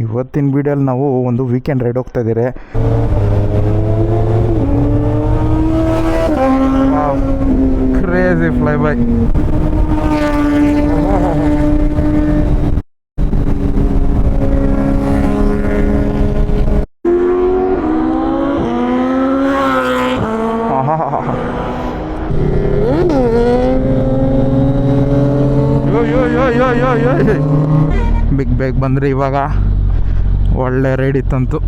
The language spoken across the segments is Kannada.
ಇವತ್ತಿನ ವೀಡಿಯೋಲಿ ನಾವು ಒಂದು ವೀಕೆಂಡ್ ರೈಡ್ ಹೋಗ್ತಾ ಇದ್ದೀರಿ. Crazy fly by big bag ಬಂದರೆ ಇವಾಗ ಒಳ್ಳೆ ರೈಡ್ ಇತ್ತಂತು.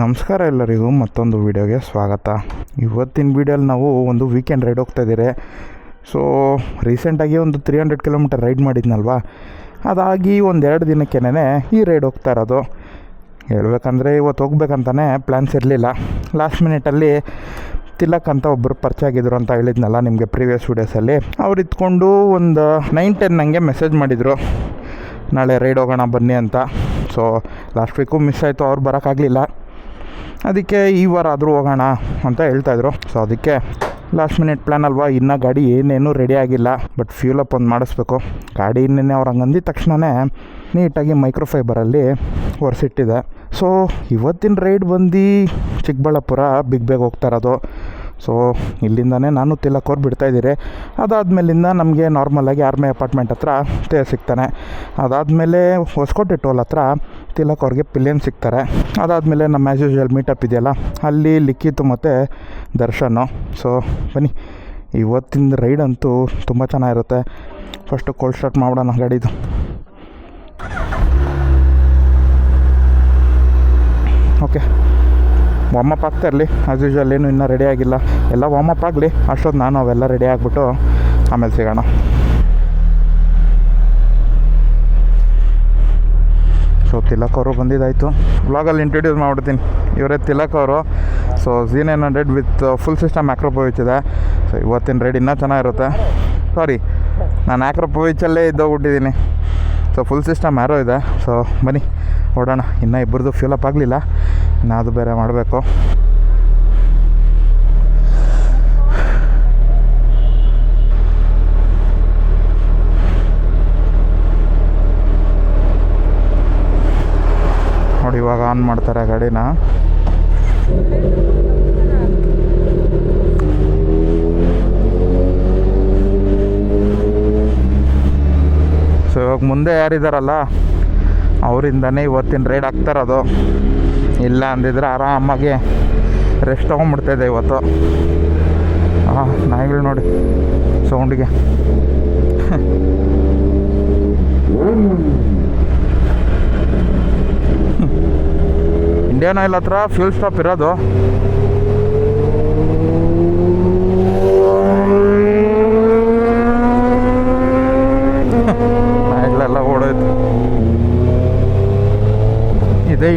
ನಮಸ್ಕಾರ ಎಲ್ಲರಿಗೂ, ಮತ್ತೊಂದು ವೀಡಿಯೋಗೆ ಸ್ವಾಗತ. ಇವತ್ತಿನ ವೀಡಿಯೋಲಿ ನಾವು ಒಂದು ವೀಕೆಂಡ್ ರೈಡ್ ಹೋಗ್ತಾ ಇದ್ದೀರಿ. ಸೊ ರೀಸೆಂಟಾಗಿ ಒಂದು ತ್ರೀ ಹಂಡ್ರೆಡ್ ಕಿಲೋಮೀಟರ್ ರೈಡ್ ಮಾಡಿದ್ನಲ್ವಾ? ಅದಾಗಿ ಒಂದು ಎರಡು ದಿನಕ್ಕೇನೆ ಈ ರೈಡ್ ಹೋಗ್ತಾ ಇರೋದು. ಹೇಳ್ಬೇಕಂದ್ರೆ ಇವತ್ತು ಹೋಗ್ಬೇಕಂತಾನೆ ಪ್ಲ್ಯಾನ್ಸ್ ಇರಲಿಲ್ಲ. ಲಾಸ್ಟ್ ಮಿನಿಟಲ್ಲಿ ತಿಲಕ್ ಅಂತ ಒಬ್ಬರು ಪರಿಚಯ ಆಗಿದ್ರು ಅಂತ ಹೇಳಿದ್ನಲ್ಲ ನಿಮಗೆ ಪ್ರೀವಿಯಸ್ ವೀಡಿಯೋಸಲ್ಲಿ ಅವ್ರು ಇದ್ಕೊಂಡು ಒಂದು ನೈನ್ ಟೆನ್ ನನಗೆ ಮೆಸೇಜ್ ಮಾಡಿದರು. ನಾಳೆ ರೈಡ್ ಹೋಗೋಣ ಬನ್ನಿ ಅಂತ. ಸೊ ಲಾಸ್ಟ್ ವೀಕು ಮಿಸ್ ಆಯಿತು, ಅವ್ರು ಬರೋಕ್ಕಾಗಲಿಲ್ಲ. ಅದಕ್ಕೆ ಈ ವಾರ ಆದರೂ ಹೋಗೋಣ ಅಂತ ಹೇಳ್ತಾಯಿದ್ರು ಸೊ ಅದಕ್ಕೆ ಲಾಸ್ಟ್ ಮಿನಿಟ್ ಪ್ಲ್ಯಾನ್ ಅಲ್ವಾ? ಇನ್ನೂ ಗಾಡಿ ಏನೇನೂ ರೆಡಿ ಆಗಿಲ್ಲ. ಬಟ್ ಫ್ಯೂಲ್ ಅಪ್ ಒಂದು ಮಾಡಿಸ್ಬೇಕು. ಗಾಡಿ ಇನ್ನೇನೆ ಅವ್ರು ಹಂಗೆ ಅಂದಿದ ತಕ್ಷಣವೇ ನೀಟಾಗಿ ಮೈಕ್ರೋಫೈಬರಲ್ಲಿ ಒರೆಸಿಟ್ಟಿದೆ. ಸೊ ಇವತ್ತಿನ ರೈಡ್ ಬಂದು ಚಿಕ್ಕಬಳ್ಳಾಪುರ ಬಿಗ್ ಬೇಗ್ ಹೋಗ್ತಾ ಸೊ ಇಲ್ಲಿಂದನೇ ನಾನು ತಿಲಕೋರ್ ಬಿಡ್ತಾಯಿದ್ದೀರಿ ಅದಾದಮೇಲಿಂದ ನಮಗೆ ನಾರ್ಮಲಾಗಿ ಆರ್ಮಿ ಅಪಾರ್ಟ್ಮೆಂಟ್ ಹತ್ರ ತೇ ಸಿಗ್ತಾನೆ. ಅದಾದಮೇಲೆ ಹೊಸಕೋಟೆ ಟೋಲ್ ಹತ್ರ ತಿಲಕ್ ಅವ್ರಿಗೆ ಪಿಲಿಯನ್ ಸಿಗ್ತಾರೆ. ಅದಾದಮೇಲೆ ನಮ್ಮ ಆ್ಯಸ್ ಯೂಶುವಲ್ ಮೀಟಪ್ ಇದೆಯಲ್ಲ, ಅಲ್ಲಿ ಲಿಖಿತ್ ಮತ್ತು ದರ್ಶನು. ಸೊ ಬನ್ನಿ. ಇವತ್ತಿನ ರೈಡ್ ಅಂತೂ ತುಂಬ ಚೆನ್ನಾಗಿರುತ್ತೆ. ಫಸ್ಟು ಕೋಲ್ಡ್ ಸ್ಟಾರ್ಟ್ ಮಾಡೋಣ ಗಾಡಿದು. ಓಕೆ ವಾಮಪ್ ಆಗ್ತಾ ಇರಲಿ ಆ್ಯಸ್ ಯೂಶ್ವಲ್ ಏನು ಇನ್ನೂ ರೆಡಿ ಆಗಿಲ್ಲ. ಎಲ್ಲ ವಾಮಪ್ ಆಗಲಿ ಅಷ್ಟೊತ್ತು ನಾನು ಅವೆಲ್ಲ ರೆಡಿ ಆಗಿಬಿಟ್ಟು ಆಮೇಲೆ ಸಿಗೋಣ. ಸೊ ತಿಲಕ್ ಅವರು ಬಂದಿದ್ದಾಯಿತು. ವ್ಲಾಗಲ್ಲಿ ಇಂಟ್ರೊಡ್ಯೂಸ್ ಮಾಡಿಬಿಡ್ತೀನಿ. ಇವರೇ ತಿಲಕ್ ಅವರು. So Z nine hundred with full system Akrapovic ಇದೆ. ಸೊ ಇವತ್ತಿನ ರೆಡ್ ಇನ್ನೂ ಚೆನ್ನಾಗಿರುತ್ತೆ. ಸಾರಿ ನಾನು ಆ್ಯಕ್ರೋಪೋವಿಚಲ್ಲೇ ಇದ್ದೋಗ್ಬಿಟ್ಟಿದ್ದೀನಿ ಸೊ ಫುಲ್ ಸಿಸ್ಟಮ್ ಯಾರೋ ಇದೆ. ಸೊ ಬನ್ನಿ, ಓಡೋಣ. ಇನ್ನೂ ಇಬ್ಬರದು ಫ್ಯೂಲಪ್ ಆಗಲಿಲ್ಲ. ಅದು ಬೇರೆ ಮಾಡಬೇಕು. ನೋಡಿ, ಇವಾಗ ಆನ್ ಮಾಡ್ತಾರೆ ಗಾಡಿನ. ಸೊ ಇವಾಗ ಮುಂದೆ ಯಾರಿದಾರಲ್ಲ, ಅವರಿಂದನೇ ಇವತ್ತಿನ ರೈಡ್ ಆಗ್ತಾರದು ಇಲ್ಲ ಅಂದಿದ್ರೆ ಆರಾಮಾಗಿ ರೆಸ್ಟ್ ತೊಗೊಂಡ್ಬಿಡ್ತಾಯಿದ್ದೆ ಇವತ್ತು. ಹಾಂ ನಾಯಿಗಳು ನೋಡಿ ಸೌಂಡಿಗೆ ಇಂಡಿಯನ್ ಆಯಿಲ್ ಹತ್ರ ಫ್ಯೂಲ್ ಸ್ಟಾಪ್ ಇರೋದು.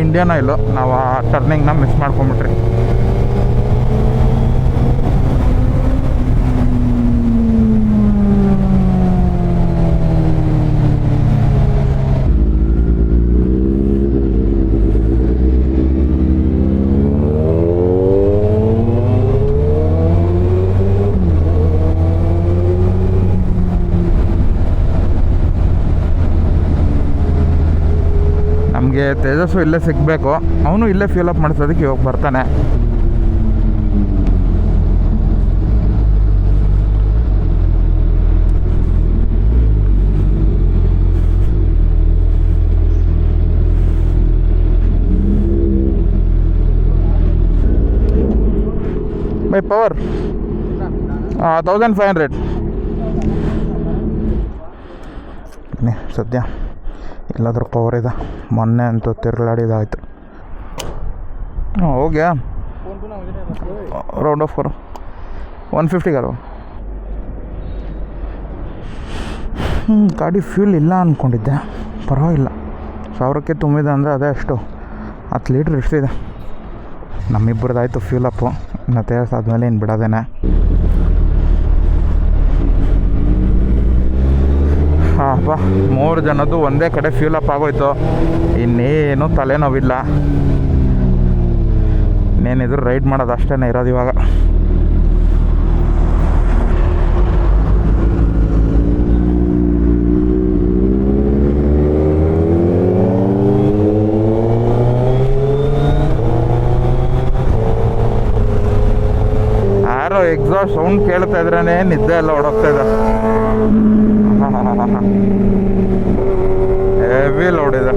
ಇಂಡಿಯನ್ ಆಯಿಲು ನಾವು ಆ ಟರ್ನಿಂಗ್ನ ಮಿಸ್ ಮಾಡ್ಕೊಂಬಿಟ್ರಿ. ನಮಗೆ ತೇಜಸ್ಸು ಇಲ್ಲೇ ಸಿಗಬೇಕು. ಅವನು ಇಲ್ಲೇ ಫ್ಯೂಲ್ ಅಪ್ ಮಾಡಿಸೋದಕ್ಕೆ ಇವಾಗ ಬರ್ತಾನೆ. By power thousand five hundred ಸದ್ಯ. ಎಲ್ಲಾದ್ರೂ ಪವರ್ ಇದೆ. ಮೊನ್ನೆ ಅಂತೂ ತಿರುಗಾಡಿದಾಯ್ತು ಹೋಗ್ಯಾ? ರೌಂಡ್ ಆಫ್ ಕರು ಒನ್ ಫಿಫ್ಟಿಗಾರು ಹ್ಞೂ ಗಾಡಿ ಫ್ಯೂಲ್ ಇಲ್ಲ ಅಂದ್ಕೊಂಡಿದ್ದೆ ಪರವಾಗಿಲ್ಲ. ಸಾವಿರಕ್ಕೆ ತುಂಬಿದೆ ಅಂದರೆ ಅದೇ ಅಷ್ಟು. ಹತ್ತು ಲೀಟ್ರ್ ಇಷ್ಟಿದೆ ನಮ್ಮಿಬ್ಬರದಾಯಿತು ಫ್ಯೂಲ್ ಅಪ್ಪು ಇನ್ನು ಆದಮೇಲೆ ಇನ್ನು ಬಿಡೋದೇನೆ. ಬಾ ಮೂರು ಜನದ್ದು ಒಂದೇ ಕಡೆ ಫ್ಯೂಲ್ ಅಪ್ ಆಗೋಯ್ತು. ಇನ್ನೇನು ತಲೆನೋವಿಲ್ಲ. ಇನ್ನೇನಿದ್ರು ರೈಡ್ ಮಾಡೋದು ಅಷ್ಟೇ ಇರೋದು ಇವಾಗ. ಸೌಂಡ್ ಕೇಳ್ತಾ ಇದ್ರೇ ನಿದ್ದೆ ಎಲ್ಲ ಓಡೋಗ್ತಾ ಇದೆ. ಹೆವಿ ಲೌಡ್ ಇದೆ.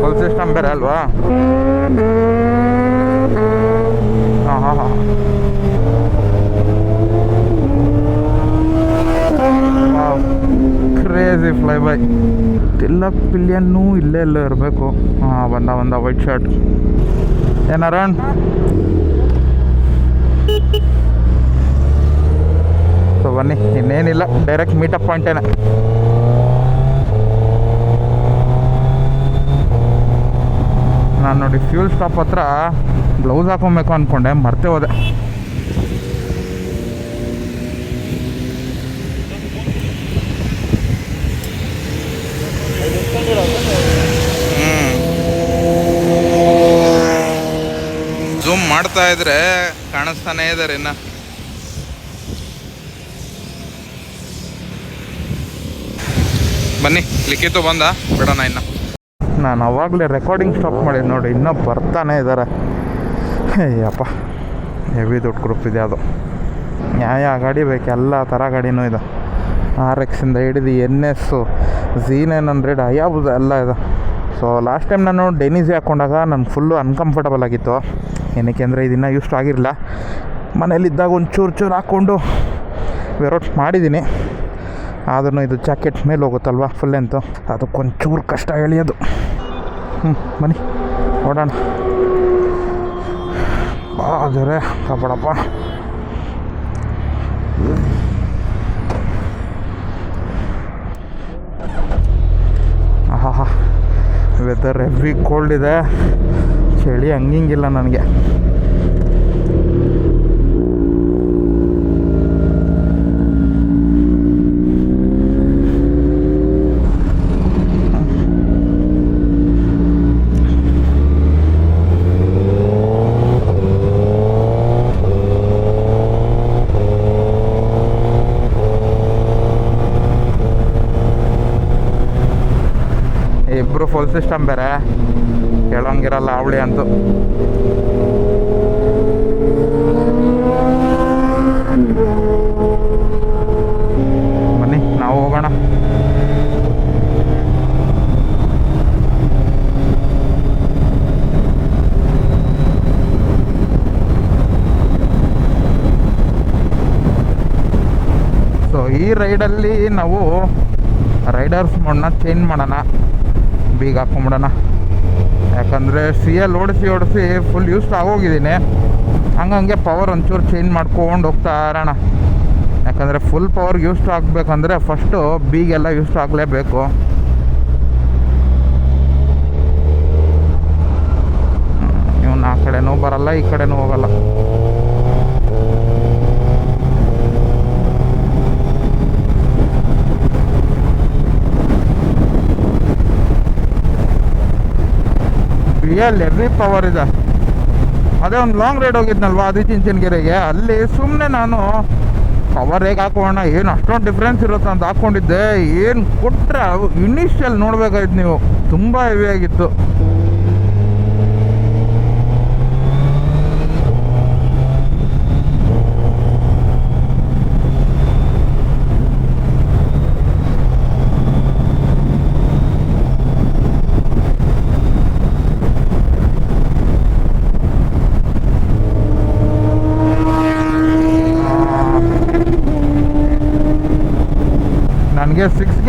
ಫುಲ್ ಸಿಸ್ಟಮ್ ಬೇರೆ ಅಲ್ವಾ? ಹಾಂ ಕ್ರೇಜಿ ಫ್ಲೈ ಬೈ ತಿಲ್ಲ ಪಿಲಿಯನ್ನು ಇಲ್ಲೇ ಎಲ್ಲೋ ಇರಬೇಕು. ಹಾಂ, ಬಂದ ಬಂದ ವೈಟ್ ಶರ್ಟ್ ಏನಾರಣ್ಣ ಬನ್ನಿ, ಇನ್ನೇನಿಲ್ಲ ಡೈರೆಕ್ಟ್ ಮೀಟಪ್ ಪಾಯಿಂಟೇನೆ ನಾನು ನೋಡಿ ಫ್ಯೂಲ್ ಸ್ಟಾಪ್ ಹತ್ರ ಗ್ಲೌಸ್ ಹಾಕೊಬೇಕು ಅಂದ್ಕೊಂಡೆ ಮರ್ತೆ ಹೋದೆ. ಝೂಮ್ ಮಾಡ್ತಾ ಇದ್ರೆ ಕಾಣಿಸ್ತಾನೇ ಇದ್ದಾರೆ ಇನ್ನ. ಬನ್ನಿ, ಲಿಖಿತು ಬಂದ, ಬಿಡೋಣ ಇನ್ನು. ನಾನು ಅವಾಗಲೇ ರೆಕಾರ್ಡಿಂಗ್ ಸ್ಟಾಪ್ ಮಾಡಿದ್ದು ನೋಡಿ, ಇನ್ನೂ ಬರ್ತಾನೆ ಇದ್ದಾರೆ ಅಯ್ಯಪ್ಪ ಹೆವಿ ದುಡ್ಡು ಗ್ರೂಪ್ ಇದೆ ಅದು. ನ್ಯಾಯ, ಗಾಡಿ ಬೇಕು, ಎಲ್ಲ ಥರ ಗಾಡಿನೂ ಇದೆ. ಆರ್ ಎಕ್ಸಿಂದ ಹಿಡಿದು N S Z nine hundred ಅಯಾಬುದು ಎಲ್ಲ ಇದೆ. ಸೊ ಲಾಸ್ಟ್ ಟೈಮ್ ನಾನು ಡೆನಿಸಿ ಹಾಕ್ಕೊಂಡಾಗ ನನಗೆ ಫುಲ್ಲು ಅನ್ಕಂಫರ್ಟಬಲ್ ಆಗಿತ್ತು. ಏನಕ್ಕೆ ಅಂದರೆ ಇದನ್ನು ಯೂಸ್ಟ್ ಆಗಿರಲಿಲ್ಲ. ಮನೇಲಿದ್ದಾಗ ಒಂದು ಚೂರು ಚೂರು ಹಾಕ್ಕೊಂಡು ವೇರೌಟ್ ಮಾಡಿದ್ದೀನಿ ಆದ್ರೂ ಇದು ಜಾಕೆಟ್ ಮೇಲೆ ಹೋಗುತ್ತಲ್ವ ಫುಲ್ ಎಂತು ಅದಕ್ಕೊಂಚೂರು ಕಷ್ಟ ಎಳೆಯೋದು ಹ್ಞೂ ಬನ್ನಿ ಓಡೋಣ ಆದರೆ ಕಬಡಪ್ಪ ಹಾಂ ವೆದರ್ ಎವ್ರಿ ಕೋಲ್ಡ್ ಇದೆ. ಚಳಿ ಹಂಗಿಂಗಿಲ್ಲ ನನಗೆ. ಇಬ್ಬರು ಸಿಸ್ಟಮ್ ಬೇರೆ. ಕೇಳೋಂಗಿರಲ್ಲ ಅವಳಿ ಅಂತೂ. ಬನ್ನಿ, ನಾವು ಹೋಗೋಣ. ಸೊ ಈ ರೈಡಲ್ಲಿ ನಾವು ರೈಡರ್ಸ್ ಮೋಡ್ನ ಚೇಂಜ್ ಮಾಡೋಣ. ಬೀಗ ಹಾಕೊಂಬಿಡೋಣ ಯಾಕಂದರೆ ಸಿ ಎಲ್ ಓಡಿಸಿ ಓಡಿಸಿ ಫುಲ್ ಯೂಸ್ ಆಗೋಗಿದ್ದೀನಿ. ಹಂಗಂಗೆ ಪವರ್ ಒಂಚೂರು ಚೇಂಜ್ ಮಾಡ್ಕೊಂಡು ಹೋಗ್ತಾ ಇರೋಣ. ಯಾಕಂದರೆ ಫುಲ್ ಪವರ್ ಯೂಸ್ ಆಗಬೇಕಂದ್ರೆ ಫಸ್ಟು ಬೀಗೆಲ್ಲ ಯೂಸ್ ಆಗಲೇಬೇಕು. ಇವನು ಆ ಕಡೆನೂ ಬರಲ್ಲ, ಈ ಕಡೆನೂ ಹೋಗಲ್ಲ. ರಿಯಲ್ ಎವ್ರಿ ಪವರ್ ಇದೆ. ಅದೇ ಒಂದು ಲಾಂಗ್ ರೈಡ್ ಹೋಗಿದ್ನಲ್ವಾ ಅದು ಚಿಂಚನಗೆರೆಗೆ ಅಲ್ಲಿ ಸುಮ್ಮನೆ ನಾನು ಪವರ್ ಹೇಗೆ ಹಾಕೋಣ, ಏನು ಅಷ್ಟೊಂದು ಡಿಫ್ರೆನ್ಸ್ ಇರುತ್ತೆ ಅಂತ ಹಾಕ್ಕೊಂಡಿದ್ದೆ ಏನು ಕೊಟ್ಟರೆ ಇನಿಷಿಯಲ್ ನೋಡ್ಬೇಕಾಯ್ತು ನೀವು. ತುಂಬ ಹೆವಿ ಆಗಿತ್ತು.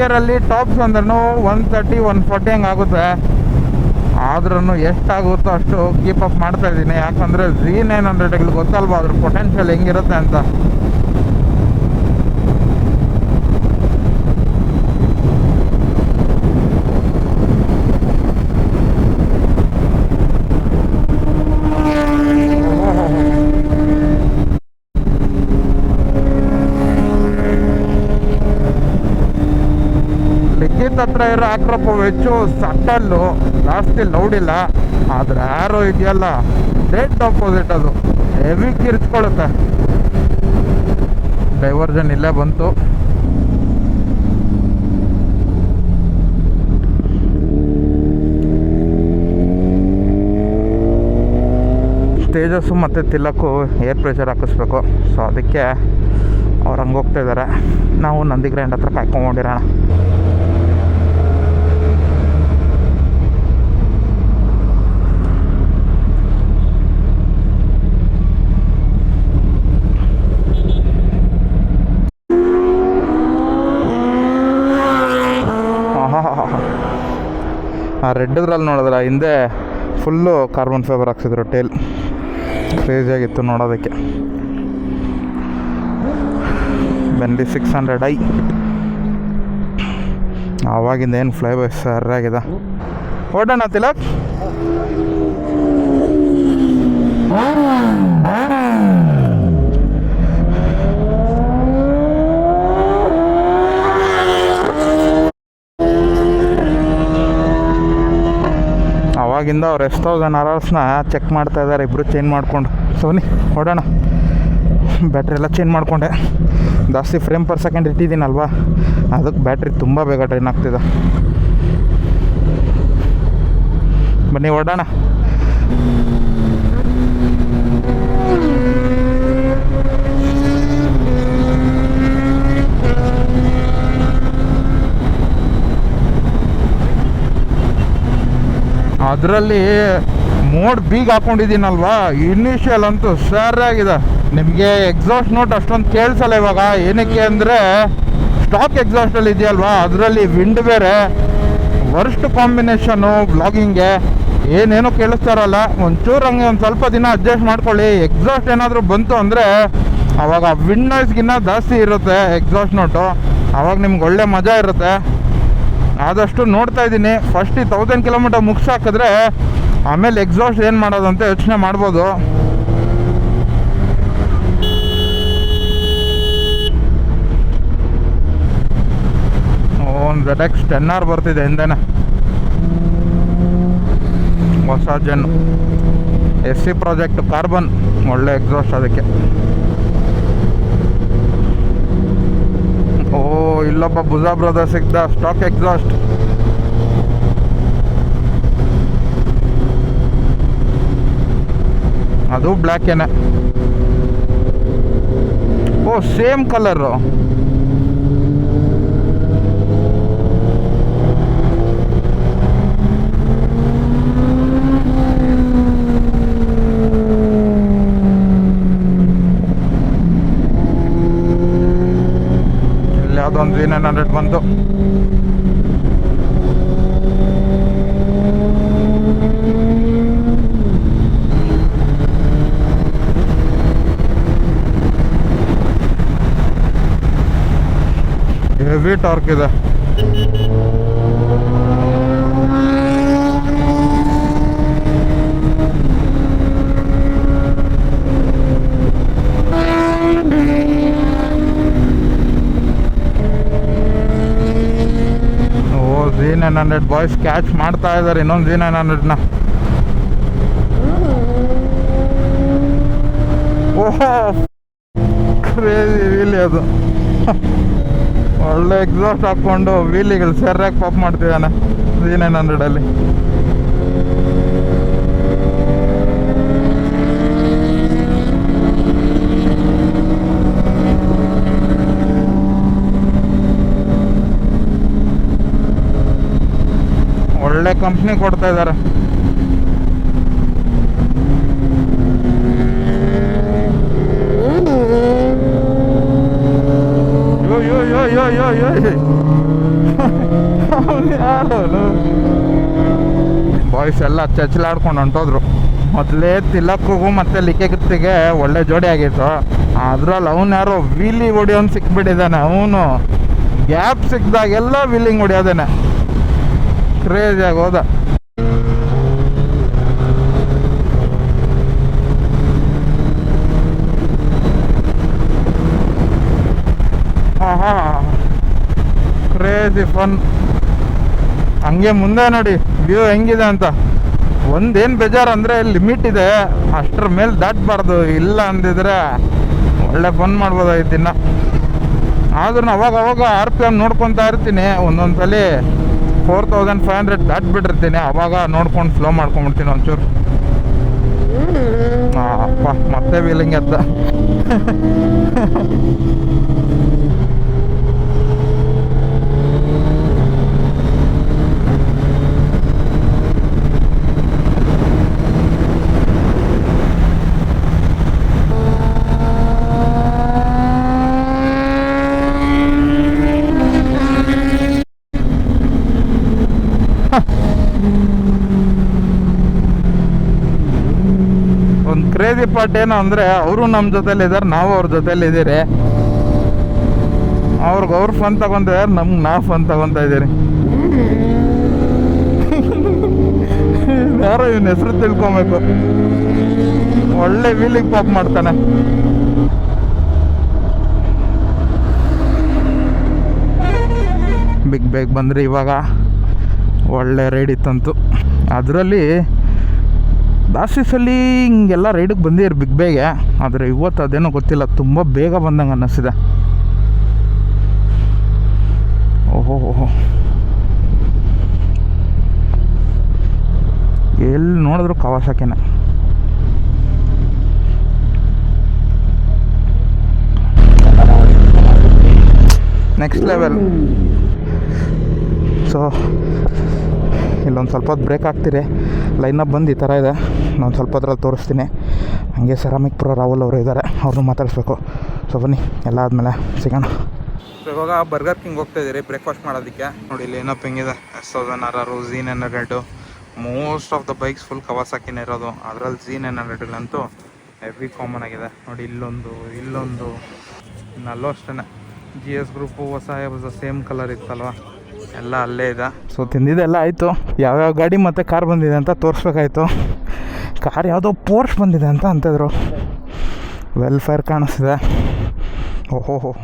ಗೇರಲ್ಲಿ ಟಾಪ್ಸ್ ಅಂದ್ರೂ ಒನ್ ತರ್ಟಿ ಒನ್ ಫಾರ್ಟಿ ಹಂಗೆ ಆಗುತ್ತೆ. ಆದ್ರೂ ಎಷ್ಟಾಗುತ್ತೋ ಅಷ್ಟು ಕೀಪ್ ಅಪ್ ಮಾಡ್ತಾ ಇದ್ದೀನಿ. ಯಾಕಂದರೆ ಝೀ ನೈನ್ ಹಂಡ್ರೆಡ್ ಗೊತ್ತಲ್ವ ಅದ್ರ ಪೊಟೆನ್ಷಿಯಲ್ ಹೆಂಗಿರುತ್ತೆ ಅಂತ. ಹತ್ರ ಇರೋ ಆಕ್ರೋಪ ಹೆಚ್ಚು ಸಟ್ಟಲ್ಲು, ಜಾಸ್ತಿ ಲೌಡ್ ಇಲ್ಲ. ಆದ್ರೆ ಯಾರೋ ಇದೆಯಲ್ಲ ಡೆಡ್ ಆಪೋಸಿಟ್ ಅದು. ಹೆವಿ ಕಿರ್ಚ್ಕೊಳ್ಳುತ್ತೆ ಡೈವರ್ಜನ್ ಇಲ್ಲೇ ಬಂತು. ತೇಜಸ್ಸು ಮತ್ತು ತಿಲಕ್ಕು ಏರ್ ಪ್ರೆಷರ್ ಹಾಕಿಸ್ಬೇಕು. ಸೊ ಅದಕ್ಕೆ ಅವ್ರು ಹಂಗೆ ಹೋಗ್ತಾ ಇದ್ದಾರೆ ನಾವು ನಂದಿ ಗ್ರ್ಯಾಂಡ್ ಹತ್ರ ಕಾಯ್ಕೊಂಕೊಂಡಿರೋಣ ಆ ರೆಡ್ದ್ರಲ್ಲಿ ನೋಡಿದ್ರೆ ಹಿಂದೆ ಫುಲ್ಲು ಕಾರ್ಬನ್ ಫೈಬರ್ ಹಾಕ್ಸಿದ್ರು ಟೇಲ್ ಕ್ರೇಜಿಯಾಗಿತ್ತು ನೋಡೋದಕ್ಕೆ. ಬೆನ್ಲಿ ಸಿಕ್ಸ್ ಹಂಡ್ರೆಡ್ ಐ ಆವಾಗಿಂದ ಏನು ಫ್ಲೈ ಬೈ ಸರಿಯಾಗಿದೆ. ಓಡೋಣ ತಿಲಕ್. ಅವಾಗಿಂದ ಅವ್ರು ಎಷ್ಟೋ ತೌಸಂಡ್ ಚೆಕ್ ಮಾಡ್ತಾ ಇದ್ದಾರೆ ಇಬ್ಬರು ಚೇಂಜ್ ಮಾಡಿಕೊಂಡು. ಸೋನಿ ಹೊಡೋಣ. ಬ್ಯಾಟ್ರಿ ಎಲ್ಲ ಚೇಂಜ್ ಮಾಡಿಕೊಂಡೆ. ಜಾಸ್ತಿ ಫ್ರೇಮ್ ಪರ್ ಸೆಕೆಂಡ್ ಇಟ್ಟಿದ್ದೀನಲ್ವಾ? ಅದಕ್ಕೆ ಬ್ಯಾಟ್ರಿ ತುಂಬ ಬೇಗ ಡ್ರೈನ್ ಆಗ್ತಿದೆ. ಬನ್ನಿ, ಹೊಡೋಣ. ಅದರಲ್ಲಿ ಮೋಡ್ ಬೀಗ್ ಹಾಕೊಂಡಿದ್ದೀನಲ್ವಾ? ಇನಿಷಿಯಲ್ ಅಂತೂ ಸರಿಯಾಗಿದೆ. ನಿಮಗೆ ಎಕ್ಸಾಸ್ಟ್ ನೋಟ್ ಅಷ್ಟೊಂದು ಕೇಳಿಸಲ್ಲ ಇವಾಗ. ಏನಕ್ಕೆ ಅಂದರೆ ಸ್ಟಾಕ್ ಎಕ್ಸಾಸ್ಟಲ್ಲಿ ಇದೆಯಲ್ವಾ? ಅದರಲ್ಲಿ ವಿಂಡ್ ಬೇರೆ ವರ್ಸ್ಟ್ ಕಾಂಬಿನೇಷನು ಬ್ಲಾಗಿಂಗ್ಗೆ ಏನೇನೋ ಕೇಳಿಸ್ತಾರಲ್ಲ, ಒಂಚೂರು ಹಂಗೆ ಒಂದು ಸ್ವಲ್ಪ ದಿನ ಅಡ್ಜಸ್ಟ್ ಮಾಡ್ಕೊಳ್ಳಿ. ಎಕ್ಸಾಸ್ಟ್ ಏನಾದರೂ ಬಂತು ಅಂದರೆ, ಅವಾಗ ವಿಂಡ್ ನಾಯ್ಸ್ಗಿನ್ನ ಜಾಸ್ತಿ ಇರುತ್ತೆ ಎಕ್ಸಾಸ್ಟ್ ನೋಟು ಆವಾಗ ನಿಮ್ಗೆ ಒಳ್ಳೆ ಮಜಾ ಇರುತ್ತೆ. ಆದಷ್ಟು ನೋಡ್ತಾ ಇದ್ದೀನಿ. ಫಸ್ಟ್ ಈ ತೌಸಂಡ್ ಕಿಲೋಮೀಟರ್ ಮುಗಿಸಾಕಿದ್ರೆ ಆಮೇಲೆ ಎಕ್ಸಾಸ್ಟ್ ಏನು ಮಾಡೋದು ಅಂತ ಯೋಚನೆ ಮಾಡ್ಬೋದು. ಒಂದು ಝೆಡ್ ಎಕ್ಸ್ ಟೆನ್ ಆರ್ ಬರ್ತಿದೆ ಹಿಂದೆನೆ. ಹೊಸ gen S C project carbon ಒಳ್ಳೆ ಎಕ್ಸಾಸ್ಟ್ ಅದಕ್ಕೆ ಓ ಇಲ್ಲೊಬ್ಬ ಬುಜಾ ಬ್ರದರ್ ಸಿಗ್ದ ಸ್ಟಾಕ್ ಎಕ್ಸಾಸ್ಟ್ ಅದು ಬ್ಲ್ಯಾಕ್ ಏನೆ. ಓ ಸೇಮ್ ಕಲರು ಇಲ್ಲಿ ಯಾವುದೋ ಒಂದು ವಿ ನೈನ್ ಹಂಡ್ರೆಡ್ ಬಂತು ಹೆವಿ ಟಾರ್ಕ್ ಇದೆ ಓ G nine hundred boys catch ಮಾಡ್ತಾ ಇದ್ದಾರೆ ಇನ್ನೊಂದು ಜಿ ನೈನ್ ಹಂಡ್ರೆಡ್ ವೀಲಿ ಅದು. ಒಳ್ಳೆ ಎಕ್ಸಾಸ್ಟ್ ಹಾಕೊಂಡು ವೀಲಿಗಳು ಸೆರ್ರಾಗಿ ಪಾಪ್ ಮಾಡ್ತಿದ್ದಾನೆ ಜಿ ನೈನ್ ಹಂಡ್ರೆಡಲ್ಲಿ ಒಳ್ಳೆ ಕಂಪ್ನಿ ಕೊಡ್ತಾ ಇದ್ದಾರೆ ಬಾಯ್ಸ್ ಎಲ್ಲ ಚಚ್ಚಲಾಡ್ಕೊಂಡು ಹೊಂಟೋದ್ರು. ಮೊದಲೇ ತಿಲಕ್ಕಿಗೂ ಮತ್ತೆ ಲಿಖಿತಿಗೆ ಒಳ್ಳೆ ಜೋಡಿ ಆಗಿತ್ತು. ಅದ್ರಲ್ಲಿ ಅವನು ಯಾರೋ ವೀಲಿ ಹೊಡಿಯೋನ್ ಸಿಕ್ಬಿಟ್ಟಿದ್ದಾನೆ. ಅವನು ಗ್ಯಾಪ್ ಸಿಕ್ಕಿದಾಗೆಲ್ಲ ವೀಲಿಂಗ್ ಹೊಡಿಯೋದೇನೆ. ಕ್ರೇಜಿಯಾಗಿ ಹೋದ. ಕ್ರೇಜಿ ಫನ್ ಹಂಗೆ ಮುಂದೆ ನೋಡಿ. ವ್ಯೂ ಹೆಂಗಿದೆ ಅಂತ. ಒಂದೇನು ಬೇಜಾರು ಅಂದರೆ ಲಿಮಿಟ್ ಇದೆ. ಅಷ್ಟರ ಮೇಲೆ ದಾಟಬಾರ್ದು. ಇಲ್ಲ ಅಂದಿದ್ರೆ ಒಳ್ಳೆ ಫನ್ ಮಾಡ್ಬೋದಾಗಿತ್ತು ಇನ್ನು ಆದ್ರೂ ಅವಾಗ ಅವಾಗ ಆರ್ ಪಿ ಎಂ ನೋಡ್ಕೊತಾ ಇರ್ತೀನಿ. ಒಂದೊಂದು ಸಲ ಫೋರ್ ತೌಸಂಡ್ ಫೈವ್ ಹಂಡ್ರೆಡ್ ದಾಟ್ಬಿಟ್ಟಿರ್ತೀನಿ. ಅವಾಗ ನೋಡ್ಕೊಂಡು ಫ್ಲೋ ಮಾಡ್ಕೊಂಡ್ಬಿಡ್ತೀನಿ ಒಂಚೂರು. ಅಪ್ಪ ಮತ್ತೆ ವೀಲಿಂಗ್ ಎದ್ದ ಒಂದು ಪಾರ್ಟ್ ಏನು ಅಂದರೆ ಅವರು ನಮ್ಮ ಜೊತೆಲಿ ಇದ್ದಾರೆ ನಾವು ಅವ್ರ ಜೊತೆಲಿ ಇದ್ದೀರಿ ಅವ್ರಿಗೆ ಅವ್ರು ಫನ್ ತಗೊಂತಿದ್ದಾರೆ ನಮ್ಗೆ ನಾ ಫನ್ ತಗೊಂತ ಇದ್ದೀರಿ ಯಾರೋ ಇವನ ಹೆಸರು ತಿಳ್ಕೊಬೇಕು. ಒಳ್ಳೆ ವೀಲಿಂಗ್ ಪಾಪ್ ಮಾಡ್ತಾನೆ. ಬಿಗ್ ಬೇಗ್ ಬಂದರೆ ಇವಾಗ ಒಳ್ಳೆ ರೈಡ್ ಇತ್ತಂತು. ಅದರಲ್ಲಿ ದಾಸಿಸಲ್ಲಿ ಹಿಂಗೆಲ್ಲ ರೈಡಿಗೆ ಬಂದಿರು ಬಿಗ್ ಬೇಗೆ ಆದರೆ ಇವತ್ತು ಅದೇನೋ ಗೊತ್ತಿಲ್ಲ, ತುಂಬ ಬೇಗ ಬಂದಂಗೆ ಅನ್ನಿಸಿದೆ ಓಹೋ ಓಹೋ ಎಲ್ಲಿ ನೋಡಿದ್ರು ಕವಾಸಕೆನೆ ನೆಕ್ಸ್ಟ್ ಲೆವೆಲ್ ಸೊ ಇಲ್ಲೊಂದು ಸ್ವಲ್ಪ ಹೊತ್ತು ಬ್ರೇಕ್ ಹಾಕ್ತೀರಿ. ಲೈನಪ್ ಬಂದು ಈ ಥರ ಇದೆ. ನಾನು ಸ್ವಲ್ಪ ಅದ್ರಲ್ಲಿ ತೋರಿಸ್ತೀನಿ. ಹಾಗೆ ಸೆರಾಮಿಕ್ ಪುರ ರಾಹುಲ್ ಅವರು ಇದ್ದಾರೆ ಅವ್ರನ್ನೂ ಮಾತಾಡಿಸ್ಬೇಕು. ಸೊ ಬನ್ನಿ ಎಲ್ಲ ಆದಮೇಲೆ ಸಿಗೋಣ. ಸೊ ಇವಾಗ ಬರ್ಗರ್ ಕಿಂಗ್ ಹೋಗ್ತಾ ಇದ್ದೀರಿ ಬ್ರೇಕ್ಫಾಸ್ಟ್ ಮಾಡೋದಕ್ಕೆ. ನೋಡಿ ಇಲ್ಲಿ ಏನಪ್ಪ ಹೆಂಗಿದೆ ಎಸ್ ತೌಸಂಡ್ ಆರ್ ಆರು Z hundred most of the bikes full ಕವಾಸಾಕಿನೇ ಇರೋದು. ಅದರಲ್ಲಿ ಝೀನ್ ಎನ್ ಹಂಡ್ರೆಡ್ಗಳಂತೂ ಹೆವಿ ಕಾಮನ್ ಆಗಿದೆ. ನೋಡಿ ಇಲ್ಲೊಂದು ಇಲ್ಲೊಂದು. ಇನ್ನಲ್ಲೂ ಅಷ್ಟೇ ಜಿ ಎಸ್ ಗ್ರೂಪು ಹೊಸ ಹೊಸ ಸೇಮ್ ಕಲರ್ ಇತ್ತಲ್ವ? ಎಲ್ಲ ಅಲ್ಲೇ ಇದೆ. ಸೊ ತಿಂದಿದ್ದೆಲ್ಲ ಆಯಿತು. ಯಾವ್ಯಾವ ಗಾಡಿ ಮತ್ತು ಕಾರ್ ಬಂದಿದೆ ಅಂತ ತೋರಿಸ್ಬೇಕಾಯ್ತು. ಕಾರ್ ಯಾವುದೋ ಪೋರ್ಷ್ ಬಂದಿದೆ ಅಂತ ಅಂತಿದ್ರು. ವೆಲ್ಫೇರ್ ಕಾಣಿಸ್ತಿದೆ. ಓಹೋ